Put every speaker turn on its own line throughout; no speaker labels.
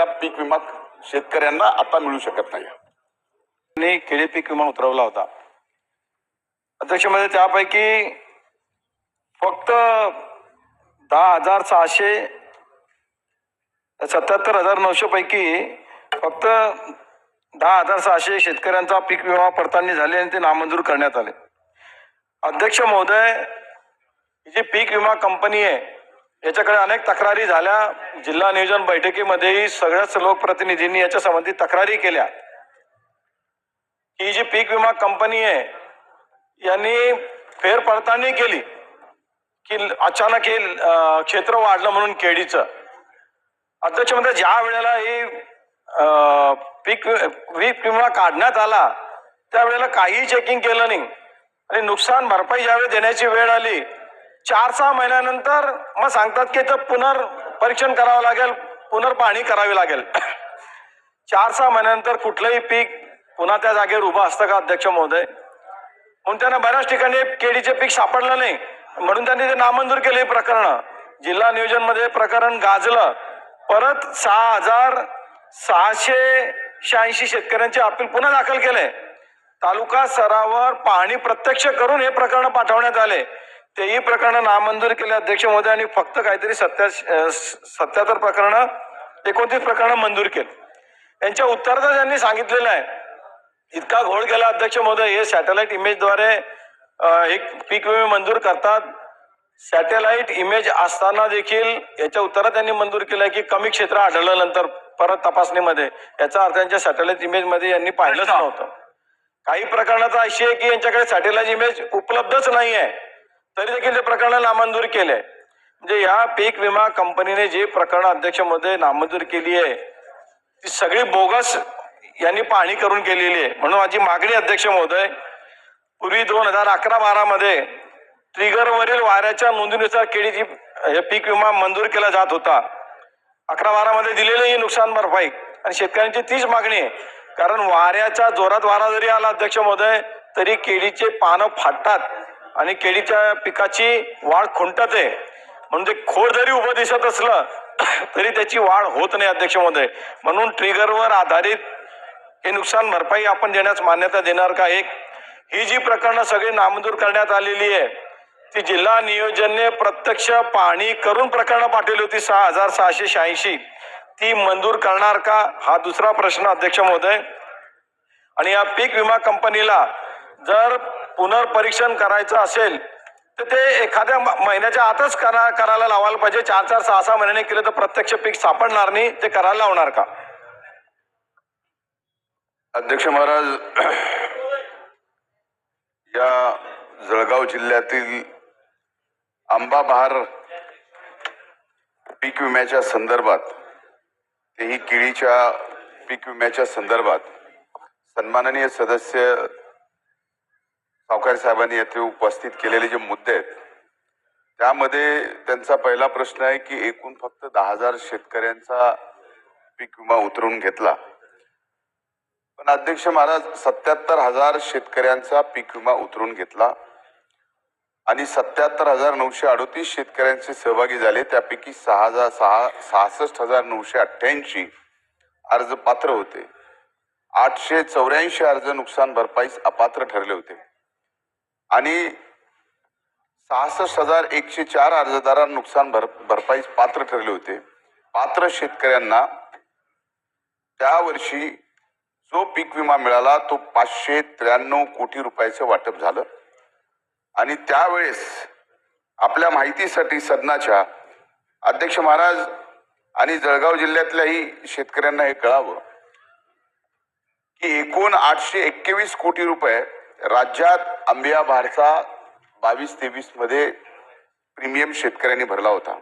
त्या पीक विमा शेतकऱ्यांना आता मिळू शकत नाही.
त्यांनी पीक विमा उतरवला होता. अध्यक्ष म्हणजे त्यापैकी फक्त दहा हजार सहाशे सत्याहत्तर हजार नऊशे पैकी फक्त दहा हजार सहाशे शेतकऱ्यांचा पीक विमा पडताळणी झाली आणि ते नामंजूर करण्यात आले. अध्यक्ष महोदय ही जी पीक विमा कंपनी आहे याच्याकडे अनेक तक्रारी झाल्या. जिल्हा नियोजन बैठकीमध्येही सगळ्याच लोकप्रतिनिधींनी याच्या संबंधी तक्रारी केल्या. ही जी पीक विमा कंपनी आहे यांनी फेरपडताळणी केली की अचानक हे क्षेत्र वाढलं म्हणून केळीचं. अध्यक्ष म्हणजे ज्या वेळेला ही पीक पीक विमा काढण्यात आला त्यावेळेला काहीही चेकिंग केलं नाही. आणि नुकसान भरपाई ज्यावेळी देण्याची वेळ आली चार सहा महिन्यानंतर मग सांगतात की तर पुनर्परीक्षण करावं लागेल पुनर्पाहणी करावी लागेल. चार सहा महिन्यानंतर कुठलंही पीक पुन्हा त्या जागेवर उभं असतं का अध्यक्ष महोदय? म्हणून त्यांना बऱ्याच ठिकाणी केळीचे पीक सापडलं नाही. म्हणून त्यांनी ते नामंजूर केले हे प्रकरण. जिल्हा नियोजनमध्ये प्रकरण गाजलं. परत सहा हजार सहाशे शहाऐंशी शेतकऱ्यांचे अपील पुन्हा दाखल केले. तालुका स्तरावर पाहणी प्रत्यक्ष करून हे प्रकरण पाठवण्यात आले. तेही प्रकरण नामंजूर केले अध्यक्ष महोदय आणि फक्त काहीतरी सत्या सत्याहत्तर प्रकरण एकोणतीस प्रकरण मंजूर केले. यांच्या उत्तरात त्यांनी सांगितलेलं आहे इतका घोळ केला अध्यक्ष महोदय हे सॅटेलाइट इमेजद्वारे एक पीक विमे मंजूर करतात. सॅटेलाइट इमेज असताना देखील याच्या उत्तरात त्यांनी मंजूर केलंय की कमी क्षेत्र आढळल्यानंतर परत तपासणीमध्ये याचा अर्थ यांच्या सॅटेलाइट इमेजमध्ये यांनी पाहिलंच नव्हतं. काही प्रकरणात अशी आहे की यांच्याकडे सॅटेलाइट इमेज उपलब्धच नाही आहे. तरी देखील ते प्रकरण नामंजूर केले म्हणजे या पीक विमा कंपनीने जे प्रकरण अध्यक्षमध्ये नामंजूर केली आहे ती सगळी बोगस यांनी पाहणी करून केलेली आहे. म्हणून माझी मागणी अध्यक्ष महोदय पूर्वी दोन हजार अकरा बारामध्ये ट्रिगरवरील वाऱ्याच्या नोंदणीनुसार केळीची हे पीक विमा मंजूर केला जात होता. अकरा बारामध्ये दिलेली ही नुकसान भरपाई. आणि शेतकऱ्यांची तीच मागणी आहे. कारण वाऱ्याच्या जोरात वारा जरी आला अध्यक्ष महोदय तरी केळीचे पानं फाटतात. आणि केळीच्या पिकाची वाढ खुंटते आहे. म्हणजे खोड जरी उभं दिसत असलं तरी त्याची वाढ होत नाही अध्यक्ष महोदय म्हणून ट्रिगरवर आधारित हे नुकसान भरपाई आपण देण्यास मान्यता देणार का? एक ही जी प्रकरणं सगळी नामंजूर करण्यात आलेली आहे ती जिल्हा नियोजनने प्रत्यक्ष पाहणी करून प्रकरणं पाठवली होती सहा हजार सहाशे शहाऐंशी. ती मंजूर करणार का? हा दुसरा प्रश्न अध्यक्ष महोदय आणि या पीक विमा कंपनीला जर पुनर्परीक्षण करायचं असेल तर ते एखाद्या महिन्याच्या आतच करा करायला लावायला पाहिजे. चार चार सहा सहा महिन्याने केलं तर प्रत्यक्ष पीक सापडणार नाही. ते करायला लावणार का?
अध्यक्ष महाराज या जळगाव जिल्ह्यातील आंबा बहार पीक विम्याच्या संदर्भात तेही किडीच्या पीक विम्याच्या संदर्भात सन्माननीय सदस्य सावकार साहेबांनी येथे उपस्थित केलेले जे मुद्दे आहेत त्यामध्ये त्यांचा पहिला प्रश्न आहे की एकूण फक्त दहा हजार शेतकऱ्यांचा पीक विमा उतरून घेतला. पण अध्यक्ष महाराज सत्याहत्तर हजार शेतकऱ्यांचा पीक विमा उतरून घेतला आणि सत्याहत्तर हजार नऊशे अडोतीस शेतकऱ्यांचे सहभागी झाले. त्यापैकी सहा हजार सहा सहासष्ट हजार नऊशे अठ्ठ्याऐंशी अर्ज पात्र होते. आठशे चौऱ्याऐंशी अर्ज नुकसान भरपाईस अपात्र ठरले होते. आणि सहासष्ट हजार एकशे चार अर्जदारांना नुकसान भर भरपाईस पात्र ठरले होते. पात्र शेतकऱ्यांना त्या वर्षी जो पीक विमा मिळाला तो पाचशे त्र्याण्णव कोटी रुपयाचं वाटप झालं. आणि त्यावेळेस आपल्या माहितीसाठी सदनाच्या अध्यक्ष महाराज आणि जळगाव जिल्ह्यातल्याही शेतकऱ्यांना हे कळावं की एकूण आठशे एक्केवीस कोटी रुपये राज्यात आंबिया भारचा बावीस तेवीसमध्ये प्रीमियम शेतकऱ्यांनी भरला होता.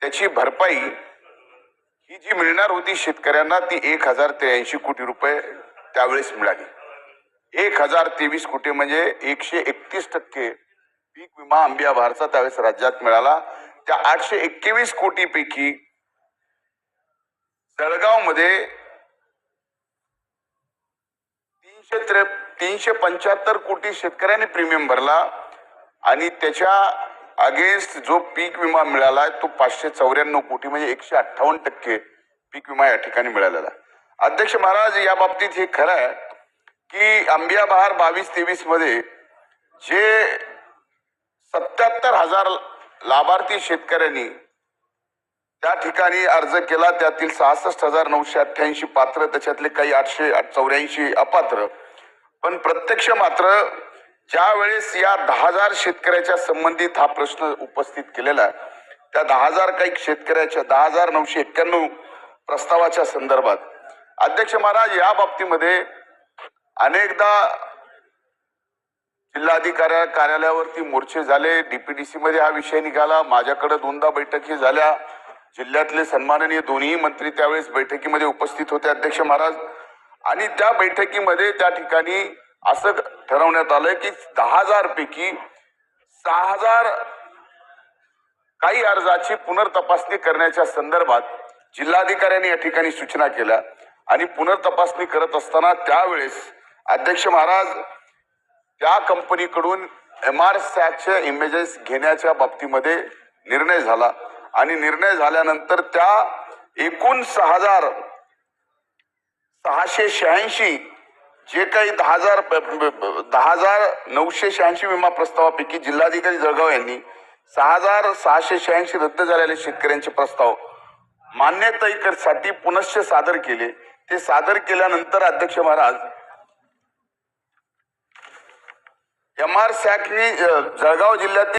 त्याची भरपाई ही जी मिळणार होती शेतकऱ्यांना ती एक हजार त्र्याऐंशी कोटी रुपये त्यावेळेस मिळाली. एक हजार तेवीस कोटी म्हणजे एकशे एकतीस टक्के पीक विमा आंबिया भारचा त्यावेळेस राज्यात मिळाला. त्या आठशे एक्केवीस कोटीपैकी जळगावमध्ये जळगावमध्ये तीनशे तीनशे पंच्याहत्तर कोटी शेतकऱ्यांनी प्रीमियम भरला आणि त्याच्या अगेन्स्ट जो पीक विमा मिळाला तो पाचशे चौऱ्याण्णव कोटी म्हणजे एकशे अठ्ठावन्न टक्के पीक विमा या ठिकाणी मिळालेला अध्यक्ष महाराज या बाबतीत हे खरं आहे की आंबिया बहार बावीस तेवीसमध्ये जे सत्याहत्तर हजार लाभार्थी शेतकऱ्यांनी त्या ठिकाणी अर्ज केला त्यातील सहासष्ट हजार नऊशे अठ्ठ्याऐंशी पात्र त्याच्यातले काही आठशे चौऱ्याऐंशी अपात्र. पण प्रत्यक्ष मात्र ज्या वेळेस या दहा हजार शेतकऱ्याच्या संबंधित हा प्रश्न उपस्थित केलेला आहे त्या दहा हजार काही शेतकऱ्याच्या दहा हजार नऊशे एक्क्याण्णव प्रस्तावाच्या संदर्भात. अध्यक्ष महाराज या बाबतीमध्ये अनेकदा जिल्हाधिकाऱ्या कार्यालयावरती मोर्चे झाले डीपीडीसी मध्ये हा विषय निघाला माझ्याकडे दोनदा बैठकी झाल्या जिल्ह्यातले सन्माननीय दोन्ही मंत्री त्यावेळेस बैठकीमध्ये उपस्थित होते अध्यक्ष महाराज. आणि त्या बैठकीमध्ये त्या ठिकाणी असं ठरवण्यात आलं की दहा हजार पैकी सहा हजार काही अर्जाची पुनर्तपासणी करण्याच्या संदर्भात जिल्हाधिकाऱ्यांनी या ठिकाणी सूचना केल्या. आणि पुनर्तपासणी करत असताना त्यावेळेस अध्यक्ष महाराज त्या कंपनीकडून एम आर सॅटच्या इमेजेस घेण्याच्या बाबतीमध्ये निर्णय झाला. आणि निर्णय झाल्यानंतर त्या एकूण सहा हजार सहाशे शहाऐंशी जे काही दहा हजार दहा हजार नऊशे शहाऐंशी विमा प्रस्तावापैकी जिल्हाधिकारी जळगाव यांनी सहा हजार सहाशे शहाऐंशी रद्द झालेले शेतकऱ्यांचे प्रस्ताव मान्यतेसाठी पुनश्च सादर केले. ते सादर केल्यानंतर अध्यक्ष महाराज एम आर सॅकनी जळगाव जिल्ह्यातील